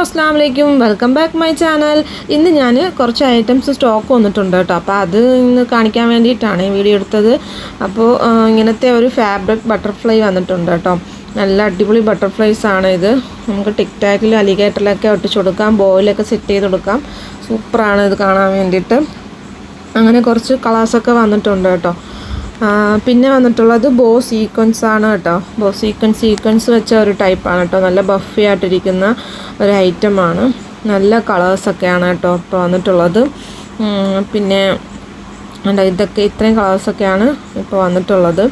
അസ്സാം വലൈക്കും welcome back my channel. ഇന്ന് ഞാൻ കുറച്ച് ഐറ്റംസ് സ്റ്റോക്ക് വന്നിട്ടുണ്ട് കേട്ടോ. അപ്പോൾ അത് ഇന്ന് കാണിക്കാൻ വേണ്ടിയിട്ടാണ് ഈ വീഡിയോ എടുത്തത്. അപ്പോൾ ഇങ്ങനത്തെ ഒരു ഫാബ്രിക് ബട്ടർഫ്ലൈ വന്നിട്ടുണ്ട് കേട്ടോ. നല്ല അടിപൊളി ബട്ടർഫ്ലൈസ് ആണ് ഇത്. നമുക്ക് ടിക് ടാക്കിൽ അലിഗേറ്ററിലൊക്കെ ഒട്ടിച്ച് കൊടുക്കാം. ബോയിലൊക്കെ സെറ്റ് ചെയ്ത് കൊടുക്കാം. സൂപ്പറാണ് ഇത് കാണാൻ വേണ്ടിയിട്ട്. അങ്ങനെ കുറച്ച് കളേഴ്സൊക്കെ വന്നിട്ടുണ്ട് കേട്ടോ. പിന്നെ വന്നിട്ടുള്ളത് ബോ സീക്വൻസ് ആണ് കേട്ടോ. ബോ സീക്വൻസ് സീക്വൻസ് വെച്ച ഒരു ടൈപ്പാണ് കേട്ടോ. നല്ല ബഫി ആയിട്ടിരിക്കുന്ന ഒരു ഐറ്റമാണ് നല്ല കളേഴ്സൊക്കെയാണ് കേട്ടോ ഇപ്പോൾ വന്നിട്ടുള്ളത്. പിന്നെ ഇതൊക്കെ ഇത്രയും കളേഴ്സൊക്കെയാണ് ഇപ്പോൾ വന്നിട്ടുള്ളത്.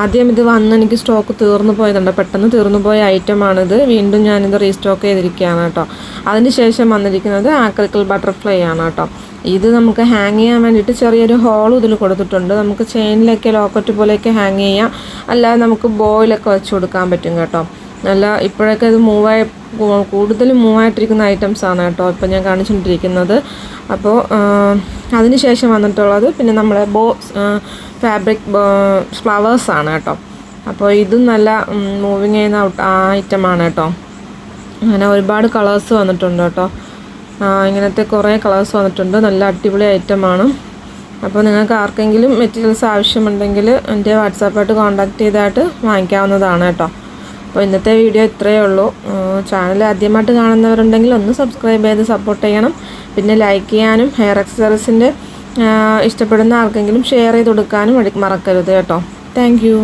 ആദ്യം ഇത് വന്ന് എനിക്ക് സ്റ്റോക്ക് തീർന്നു പോയതുണ്ട്. പെട്ടെന്ന് തീർന്നു പോയ ഐറ്റമാണിത് വീണ്ടും ഞാനിത് റീസ്റ്റോക്ക് ചെയ്തിരിക്കുകയാണ് കേട്ടോ. അതിന് ശേഷം വന്നിരിക്കുന്നത് ആക്രിക്കൽ ബട്ടർഫ്ലൈ ആണ് കേട്ടോ. ഇത് നമുക്ക് ഹാങ് ചെയ്യാൻ വേണ്ടിയിട്ട് ചെറിയൊരു ഹോൾ ഇതിൽ കൊടുത്തിട്ടുണ്ട്. നമുക്ക് ചെയിനിലൊക്കെ ലോക്കറ്റ് പോലെയൊക്കെ ഹാങ് ചെയ്യാം. അല്ലാതെ നമുക്ക് ബോയിലൊക്കെ വെച്ച് കൊടുക്കാൻ പറ്റും കേട്ടോ. നല്ല ഇപ്പോഴൊക്കെ ഇത് മൂവായി കൂടുതൽ മൂവായിട്ടിരിക്കുന്ന ഐറ്റംസ് ആണ് കേട്ടോ ഇപ്പോൾ ഞാൻ കാണിച്ചുകൊണ്ടിരിക്കുന്നത്. അപ്പോൾ അതിന് ശേഷം വന്നിട്ടുള്ളത് പിന്നെ നമ്മുടെ ബോ ഫാബ്രിക് ഫ്ലവേഴ്സാണ് കേട്ടോ. അപ്പോൾ ഇതും നല്ല മൂവിങ് ചെയ്യുന്ന ഐറ്റമാണ് കേട്ടോ. അങ്ങനെ ഒരുപാട് കളേഴ്സ് വന്നിട്ടുണ്ട് കേട്ടോ. ഇങ്ങനത്തെ കുറേ കളേഴ്സ് വന്നിട്ടുണ്ട്. നല്ല അടിപൊളി ഐറ്റമാണ് അപ്പോൾ നിങ്ങൾക്ക് ആർക്കെങ്കിലും മെറ്റീരിയൽസ് ആവശ്യമുണ്ടെങ്കിൽ എന്റെ വാട്സാപ്പായിട്ട് കോൺടാക്ട് ചെയ്തായിട്ട് വാങ്ങിക്കാവുന്നതാണ് കേട്ടോ. അപ്പോൾ ഇന്നത്തെ വീഡിയോ ഇത്രയേ ഉള്ളൂ. ചാനൽ ആദ്യമായിട്ട് കാണുന്നവരുണ്ടെങ്കിൽ ഒന്ന് സബ്സ്ക്രൈബ് ചെയ്ത് സപ്പോർട്ട് ചെയ്യണം. പിന്നെ ലൈക്ക് ചെയ്യാനും ഹെയർ എക്സസറീസിന്റെ ഇഷ്ടപ്പെടുന്ന ആർക്കെങ്കിലും ഷെയർ ചെയ്ത് കൊടുക്കാനും മറക്കരുത് കേട്ടോ. താങ്ക്